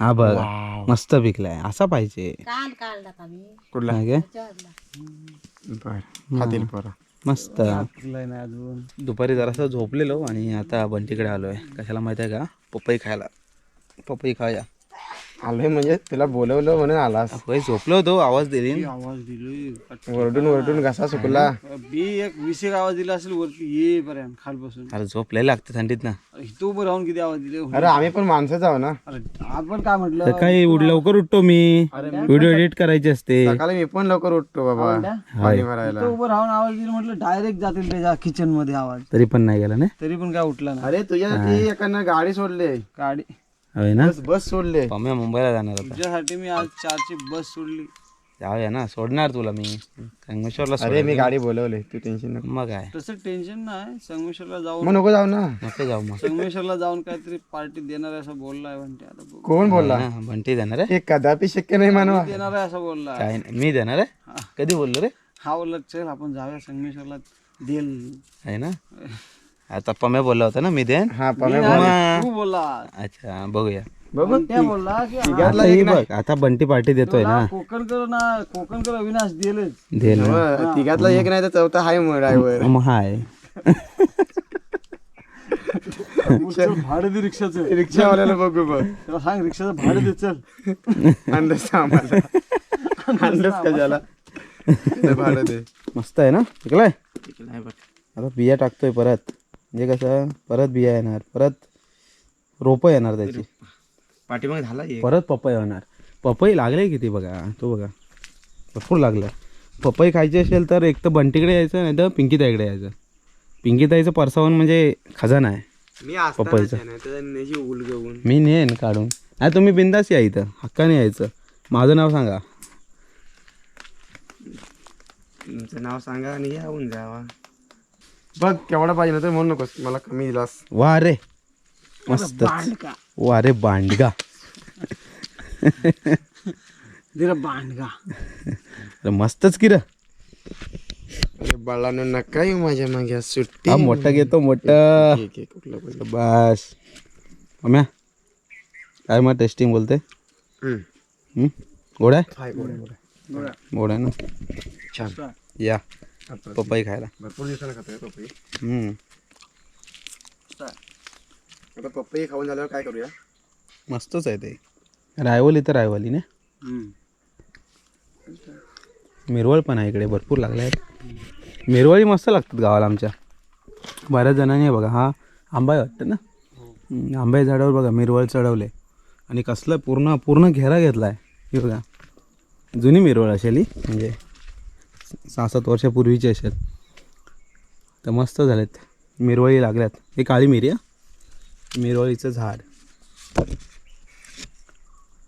हा बघ. मस्त पिकलाय. असा पाहिजे. काल काढला आम्ही कुठला? काय गे? चढला बर. खातील पोरं मस्त. दुपारी जरासं झोपलेलो आणि आता बंटीकडे आलोय. कशाला माहिती आहे का? पपई खायला. पपई खाया आलोय म्हणजे तुला बोलवलं म्हणून आलास. होय झोपलो होतो आवाज दिली. आवाज दिली वरडून वरडून घसा सुकला. बी एक वीस एक आवाज दिला असेल वरती ये पर्यंत खालपासून अरे झोप लय लागते थंडीत ना. अरे इथं उभं राहून किती आवाज दिले? अरे आम्ही पण माणसंच आहो ना. अरे आपण काय म्हटलं? उठ लवकर उठतो मी. व्हिडिओ एडिट करायची असते. सकाळी मी पण लवकर उठतो बाबा पाणी भरायला. उभं राहून आवाज दिला म्हटलं डायरेक्ट जातील त्याच्या किचनमध्ये आवाज. तरी पण नाही गेला ना? तरी पण काय उठला ना अरे तुझ्यासाठी एकानं गाडी सोडले. गाडी होय ना? बस बस सोडले. पम्या मुंबईला जाणार होता. तुझ्यासाठी मी आज चारची बस सोडली. जाऊया ना सोडणार तुला मी. संगमेश्वरला अरे मी गाडी बोलवले तू टेन्शन नको. मग काय? तसं टेन्शन नाही संगमेश्वरला जाऊन मग नको जाऊ ना. नको जाऊ मग. संगमेश्वरला जाऊन काहीतरी पार्टी देणार आहे असं बोललाय म्हणते आता बघू. कोण बोलला? हा, बंटी देणार आहे? हे कदापि शक्य नाही मानवा. देणार आहे असं बोलला काय नाही मी देणार आहे? कधी बोललो रे? हा बोलला चल आपण जाऊया संगमेश्वरला. देल आहे ना? आता पम्या बोलला होता ना मी देन? हा पमे तू बोलला अच्छा बघूया. बघू त्या बोलला की आता ही बघ आता बंटी पार्टी देतोय ना. कोकण कर ना कोकण कर अविनाश दिलेच. दे ना हो, तिघातला एक नाही तर चौथा हाय मग ड्रायव्हर मग हाय. चल, भाडं दे रिक्षाचं. रिक्षावाल्याला बघू बघ. त्याला सांग रिक्षाचं भाडं दे चल. अंडस आम्हाला? अंडस कशाला ते भाडं दे. मस्त आहे ना? शिकलाय आता बिया टाकतोय परत. म्हणजे कसं परत बिया येणार परत रोपं येणार त्याची. पाठीमाग झाला एक. परत पपई होणार. पपई लागले किती बघा तो बघा. भरपूर लागलं. पपई खायची असेल तर एक तर बंटीकडे यायचं नाही तर पिंकीताईकडे यायचं. पिंकीताईचं परसावून म्हणजे खजाना आहे. मी पपईचं. मी नेन काढून. नाही तुम्ही बिंदास या इथं. हक्काने यायचं. माझं नाव सांगा. तुमचं नाव सांगा आणि येऊन जावा बघ केवढा पाहिजे ना तर म्हणू नकोस. मला कमी दिलास. वा रे. मस्त वा रे बांडगा बांडगा अरे मस्तच की र. अरे बाळानो नका येऊ माझ्या मागे. आज सुट्टी हा मोठा घेतो मोठा. ठीक आहे कुठला पाहिजे बस. अम्या काय मग टेस्टिंग बोलते हम्म. हम्म? गोड आहे? हाय गोड आहे, गोड आहे. गोड आहे ना? छान. या. पपई खायला. भरपूर दिवसानं खातोय पपई. हम्म. आता पपई खाऊन झाल्यावर काय करूया? मस्तच आहे ते. रायवली तर रायवली ना? मिरवळ पण आहे इकडे भरपूर लागले आहेत. मिरवळी मस्त लागतात गावाला आमच्या. बऱ्याच जणांनी हे बघा हा आंबा आहे वाटतं ना? हम्म, आंब्या झाडावर बघा मिरवळ चढवले. आणि कसलं पूर्ण पूर्ण घेरा घेतला आहे हे बघा. जुनी मिरवळ असेल ही म्हणजे? सहा सात वर्षापूर्वीचे असेल. तर मस्त झालेत. मिरवळी लागल्यात. हे काळी मिरी आहे मिरवळीचं झाड.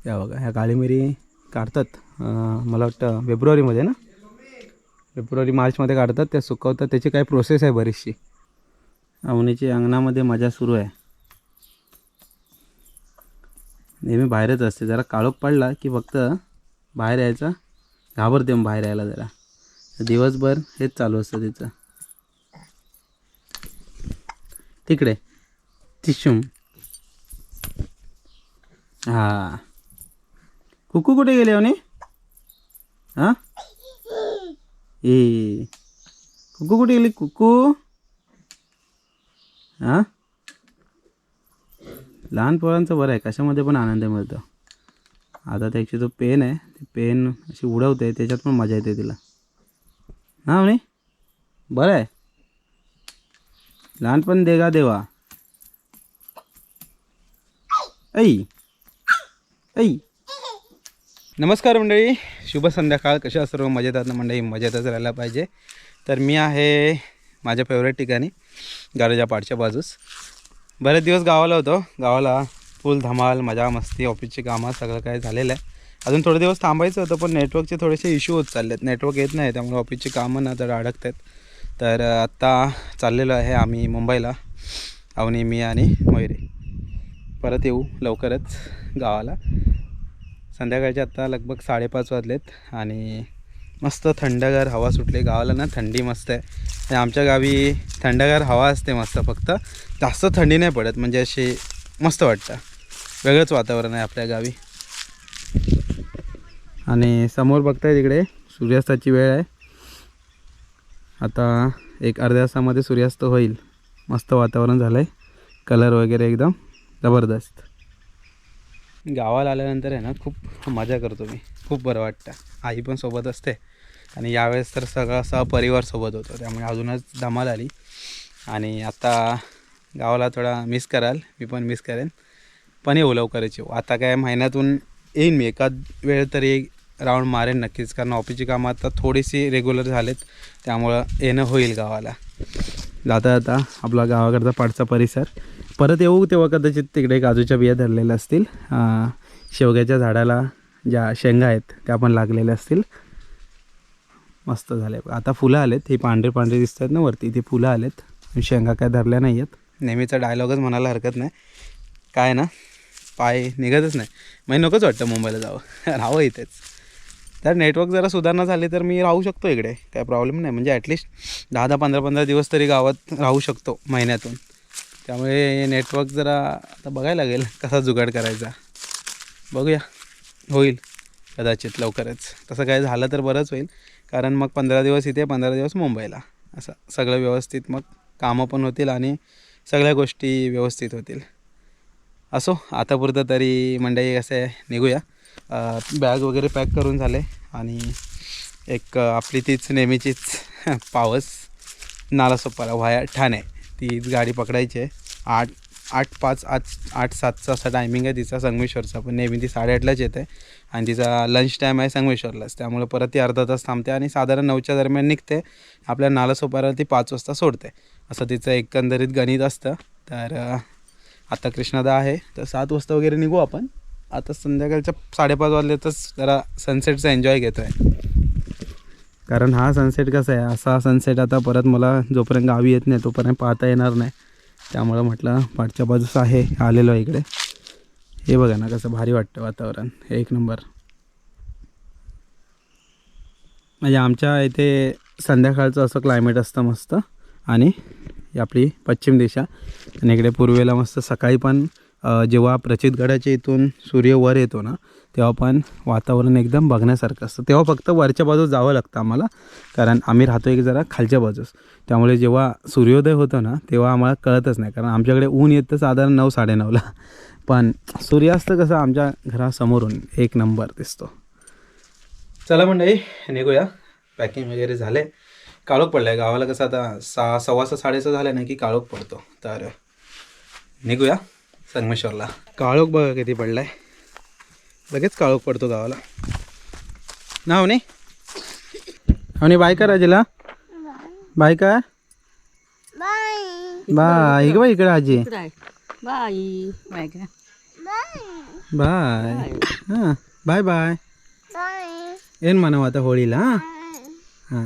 या बघा ह्या काळी मिरी काढतात. मला वाटतं फेब्रुवारीमध्ये ना? फेब्रुवारी मार्चमध्ये काढतात त्या सुकवतात. त्याची काही प्रोसेस आहे बरीचशी. अवनीची अंगणामध्ये मजा सुरू आहे. नेहमी बाहेरच असते. जरा काळोख पडला की फक्त बाहेर यायचा. घाबरते मग बाहेर यायला जरा. दिवसभर हेच चालू असतं तिचं. तिकडे. तिशुम. हा. कुकू कुठे गेले होणे हा? ए. कुकू कुठे गेली कुकू? हा? लहान पोरांचं बरं आहे. कशामध्ये पण आनंद मिळतो. आता त्याची जो पेन आहे ते पेन अशी उडवते त्याच्यात पण मजा येते तिला. हा म्हणे? बरं आहे. लहानपण देगा देवा. ऐ ऐ. नमस्कार मंडळी. शुभ संध्याकाळ. कशा सर्व? मजेतात ना मंडळी? मजेतच राहायला पाहिजे. तर मी आहे माझ्या फेवरेट ठिकाणी गारजा पाडच्या बाजूस. बरेच दिवस गावाला होतो. गावाला फुल धमाल मजा मस्ती ऑफिसची कामं सगळं काय झालेलं आहे. अजून थोडे दिवस थांबायचं होतं पण नेटवर्कचे थोडेसे इश्यू होत चालले आहेत नेटवर्क येत नाही त्यामुळे ऑफिसची कामं ना तर अडकत आहेत तर आत्ता चाललेलो आहे आम्ही मुंबईला अवनी मी आणि मयुरी. परत येऊ लवकरच गावाला. संध्याकाळचे आत्ता लगभग साडेपाच वाजलेत आणि मस्त थंडगार हवा सुटली. गावाला ना थंडी मस्त आहे. आणि आमच्या गावी थंडगार हवा असते मस्त फक्त. जास्त थंडी नाही पडत म्हणजे अशी मस्त वाटतं. वेगळंच वातावरण आहे आपल्या गावी. आणि समोर बघताय तिकडे सूर्यास्ताची वेळ आहे. आता एक अर्ध्या तासामध्ये सूर्यास्त होईल. मस्त वातावरण झालं आहे कलर वगैरे एकदम जबरदस्त. गावाला आल्यानंतर आहे ना खूप मजा करतो मी. खूप बरं वाटतं. आई पण सोबत असते. आणि यावेळेस तर सगळा सहपरिवार सोबत होतो. त्यामुळे अजूनच धमाल आली. आणि आता गावाला थोडा मिस कराल. मी पण मिस करेन. पण येऊ लवकरच येऊ. आता काय महिन्यातून येईन मी. एकाच वेळ तरी राऊंड मारेन नक्कीच. कारण ऑफिसची कामं आता थोडीशी रेग्युलर झालेत. त्यामुळं येणं होईल गावाला. जाता जाता आपला गावाकडचा पाठचा परिसर. परत येऊ तेव्हा कदाचित तिकडे काजूच्या बिया धरलेल्या असतील. शेवग्याच्या झाडाला ज्या शेंगा आहेत त्या पण लागलेल्या असतील. मस्त झाले. आता फुलं आलेत. ही पांढरे पांढरे दिसतात ना वरती. ती फुलं आलेत. शेंगा काय धरल्या नाही आहेत नेहमीचा डायलॉगच म्हणायला हरकत नाही. काय ना? पाय निघतच नाही. मग नकोच वाटतं मुंबईला जावं. राहावं इथेच. तर नेटवर्क जरा सुधारणा झाली तर मी राहू शकतो इकडे. काय प्रॉब्लेम नाही. म्हणजे ॲटलिस्ट दहा दहा पंधरा पंधरा दिवस तरी गावात राहू शकतो महिन्यातून. त्यामुळे नेटवर्क जरा आता बघायला लागेल कसा जुगाड करायचा. बघूया. होईल. कदाचित लवकरच. तसं काय झालं तर बरंच होईल. कारण मग पंधरा दिवस इथे पंधरा दिवस मुंबईला. असं सगळं व्यवस्थित मग कामं पण होतील आणि सगळ्या गोष्टी व्यवस्थित होतील. असो. आतापुरतं तरी मंडई कसं आहे निघूया. बॅग वगैरे पॅक करून झाले आणि एक आपली तीच नेहमीचीच पावस नालासोपारा व्हाया ठाणे. तीच गाडी पकडायची आहे. आठ आठ पाच आठ आठ सातचा असा टायमिंग आहे. तिचा संगमेश्वरचा पण नेहमी ती साडेआठलाच येते. आणि तिचा लंच टाईम आहे संगमेश्वरलाच. त्यामुळे परत ती अर्धा तास थांबते आणि साधारण नऊच्या दरम्यान निघते. आपल्या नालासोपाऱ्याला ती पाच वाजता सोडते. असं तिचं एकंदरीत गणित असतं. तर आता कृष्णादा आहे. तर सात वाजता वगैरे निघू आपण. आता संध्याकाळच्या साडेपाच वाजल्यातच जरा सनसेटचा एन्जॉय घेतो आहे. कारण हा सनसेट कसा आहे? असा सनसेट आता परत मला जोपर्यंत गावी येत नाही तोपर्यंत पाहता येणार नाही. त्यामुळं म्हटलं पाठच्या बाजूस आहे आलेलो आहे इकडे. हे बघा ना कसं भारी वाटतं वातावरण. एक नंबर. म्हणजे आमच्या इथे संध्याकाळचं असं क्लायमेट असतं मस्त. आणि आपली पश्चिम दिशा. आणि इकडे पूर्वेला मस्त सकाळी पण जेव्हा जेव्हा प्रचितगडाच्या इथून सूर्य वर येतो ना तेव्हा पण वातावरण एकदम बघण्यासारखं असतं. तेव्हा फक्त वरच्या बाजूस जावं लागतं आम्हाला कारण आम्ही राहतो एक जरा खालच्या बाजूस. त्यामुळे जेव्हा सूर्योदय होतो ना तेव्हा आम्हाला कळतच नाही कारण आमच्याकडे ऊन येतं साधारण नऊ साडेनऊला. पण सूर्यास्त कसं आमच्या घरासमोरून एक नंबर दिसतो. चला मंडळी निघूया. पॅकिंग वगैरे झाले काळोख पडलं आहे गावाला कसं आता सहा सव्वा सहा साडेसहा झालं ना की काळोख पडतो. तर निघूया. संगमेश्वरला काळोख बघा किती पडला आहे लगेच काळोख पडतो गावाला ना अवनी अवनी बाय कर आजीला बाय कर बाय इकडे इकडे आजी बाई बाय का बाय हां बाय बाय ಏನ್ ಮಾಡವ आता होळीला हां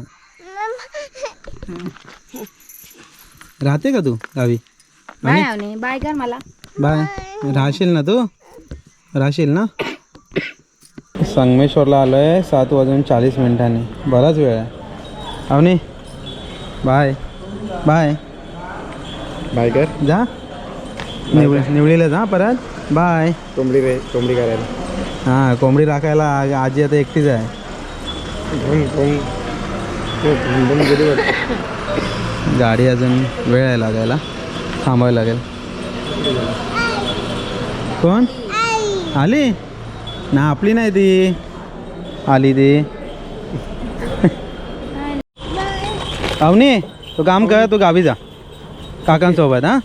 राहते का तू गावी बाय आवनी बाय कर मला बाय. राहशील ना तू? राहशील ना? संगमेश्वरला आलो आहे सात वाजून चाळीस मिनिटांनी. बराच वेळ आहे. अवनी बाय. बाय. बाय कर. जा. निवळ निवळीला जा परत. बाय. कोंबडी कोंबडी करायला. हां कोंबडी राखायला आजी आता एकटीच आहे. वाटतं. गाडी अजून वेळ आहे लागायला. थांबायला लागेल. कोण? आली? ना आपली नाही ती. आली ती. अवनी तू काम कर तू गावी जा. काकांसोबत हां?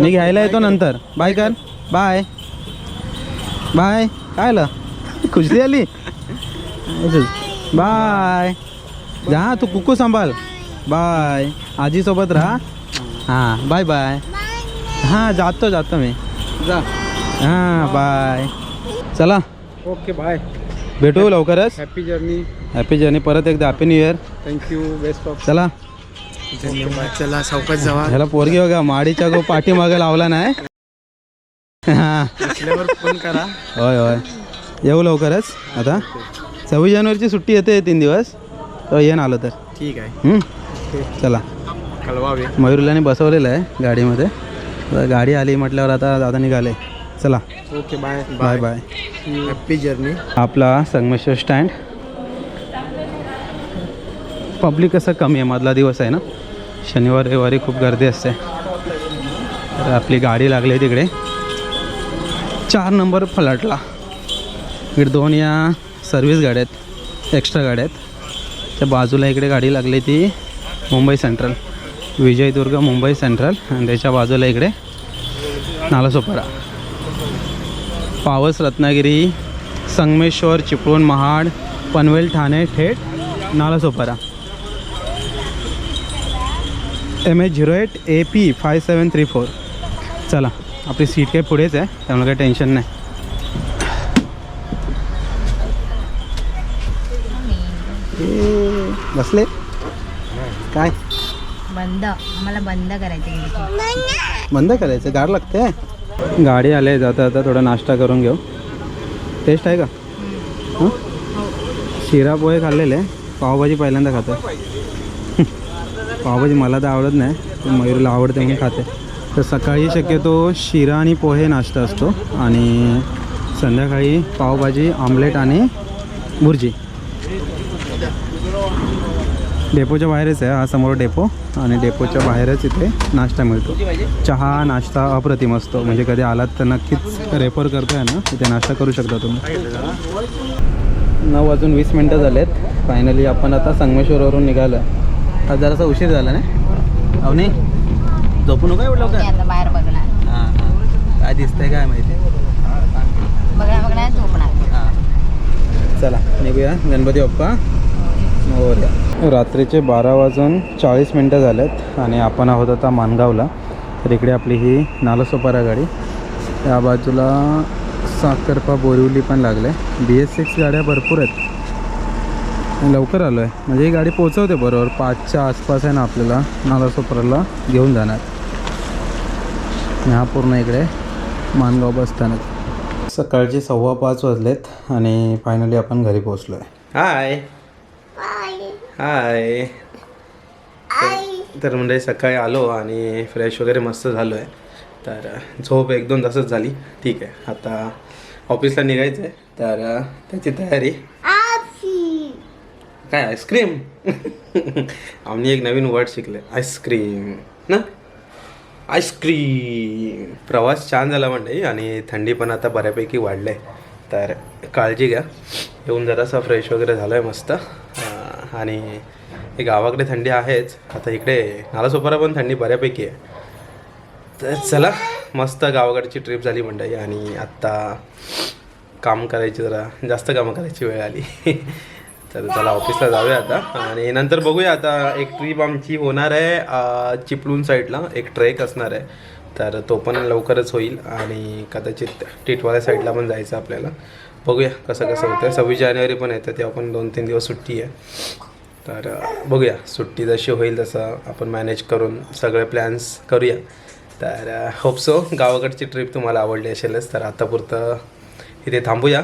मी घ्यायला येतो नंतर. बाय कर. बाय. बाय. काय आलं? खुशी आली बाय. जा तू कुकू सांभाळ. बाय. आजीसोबत राहा. हां बाय बाय. हां जातो जातो मी. जा. हां बाय चला. ओके बाय भेटू लवकरच. हॅपी जर्नी हॅपी जर्नी परत एकदा. Happy new year thank you best of चला. चला सावकाश जावा. ह्याला पोरगी बघा माडीच्या गो पाठीमागे लावला नाही. हां. फोन करा. होय होय. येऊ लवकरच. आता सव्वीस जानेवारीची सुट्टी येते तीन दिवस. येईन आलो तर. ठीक आहे. हं? चला. कळवावे. मयुरलाने बसवलेलं आहे गाडीमध्ये. गाडी आली म्हटल्यावर आता दादा निघाले. चला. Okay bye. Bye bye. Happy journey आपला संगमेश्वर स्टँड पब्लिक असं कमी आहे मधला दिवस आहे ना? शनिवार रविवारी खूप गर्दी असते. तर आपली गाडी लागली आहे तिकडे. चार नंबर फलाटला. इकडे दोन या सर्व्हिस गाड्या आहेत एक्स्ट्रा गाड्या आहेत. त्या बाजूला इकडे गाडी लागली ती मुंबई सेंट्रल विजयदुर्ग मुंबई सेंट्रल. आणि त्याच्या बाजूला इकडे नालासोपारा. पावस रत्नागिरी संगमेश्वर चिपळूण महाड पनवेल ठाणे थेट Nalasopara. M H zero eight A P five seven three four चला आपली सीट काही पुढेच आहे त्यामुळे काही टेन्शन नाही. बसले? काय? बंद. आम्हाला बंद करायचं बंद करायचं गाड लागते गाडी आले जाता जाता थोडा नाश्ता करून घेऊ. टेस्ट आहे का? हं? शिरा पोहे खाल्लेले. पावभाजी पहिल्यांदा खातो पावभाजी मला तर आवडत नाही. मयूरला आवडते म्हणून खाते. तर सकाळी शक्यतो शिरा आणि पोहे नाश्ता असतो. आणि संध्याकाळी पावभाजी ऑमलेट आणि भुर्जी. डेपोच्या बाहेरच आहे हा समोर डेपो आणि डेपोच्या बाहेरच इथे नाश्ता मिळतो. चहा नाश्ता अप्रतिम असतो. म्हणजे कधी आलात तर नक्कीच रेफर करतो आहे ना इथे नाश्ता करू शकता तुम्ही. नऊ वाजून वीस मिनटं झालेत. फायनली आपण आता संगमेश्वरवरून निघालो आज जरासा उशीर झाला ना? अवनी झोपू नका एवढं लवकर? आता बाहेर बघणार. हां हां. काय दिसतंय काय माहिती? बघणार बघणार झोपणार. हां. चला निघूया. गणपती बाप्पा मोरया रात्रीचे बारा वाजून चाळीस मिनटं झालेत आणि आपण आहोत आता मानगावला. तर इकडे आपली ही नालासोपारा गाडी. त्या बाजूला साखरपा बोरिवली पण लागले. बी एस सिक्स गाड्या भरपूर आहेत. लवकर आलो आहे म्हणजे ही गाडी पोचवते बरोबर. पाचच्या आसपास आहे ना आपल्याला नालासोपाराला घेऊन जाणार. ह्या हा पूर्ण इकडे मानगाव बस स्थानक. सकाळचे सव्वा पाच वाजलेत आणि फायनली आपण घरी पोचलो आहे हाय हाय. तर म्हणजे सकाळी आलो आणि फ्रेश वगैरे मस्त झालो आहे तर झोप एक दोन तासच झाली. ठीक आहे. आता ऑफिसला निघायचं आहे तर त्याची तयारी. काय आईस्क्रीम? आम्ही एक नवीन वर्ड शिकले आईस्क्रीम. ना? Ice cream. प्रवास छान झाला म्हणजे. आणि थंडी पण आता बऱ्यापैकी वाढले तर काळजी घ्या. येऊन जरासा फ्रेश वगैरे झालं आहे मस्त. आणि हे गावाकडे थंडी आहेच. आता इकडे नालासोपारा पण थंडी बऱ्यापैकी आहे. तर चला मस्त गावाकडची ट्रिप झाली मंडळी आणि आत्ता काम करायची जरा जास्त कामं करायची वेळ आली. तर चला ऑफिसला जाऊया आता. आणि नंतर बघूया आता एक ट्रिप आमची होणार आहे चिपळूण साईडला एक ट्रेक असणार आहे. तर तो पण लवकरच होईल आणि कदाचित टिटवाल्या साईडला पण जायचं आपल्याला. बघूया कसं कसं होतं सव्वीस जानेवारी पण येतं तेव्हा पण दोन तीन दिवस सुट्टी आहे. तर बघूया. सुट्टी जशी होईल तसं आपण मॅनेज करून सगळे प्लॅन्स करूया. तर होप सो गावाकडची ट्रिप तुम्हाला आवडली असेलच तर आतापुरतं इथे थांबूया.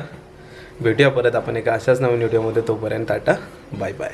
भेटूया परत आपण एका अशाच नवीन व्हिडिओमध्ये तोपर्यंत टाटा. Bye bye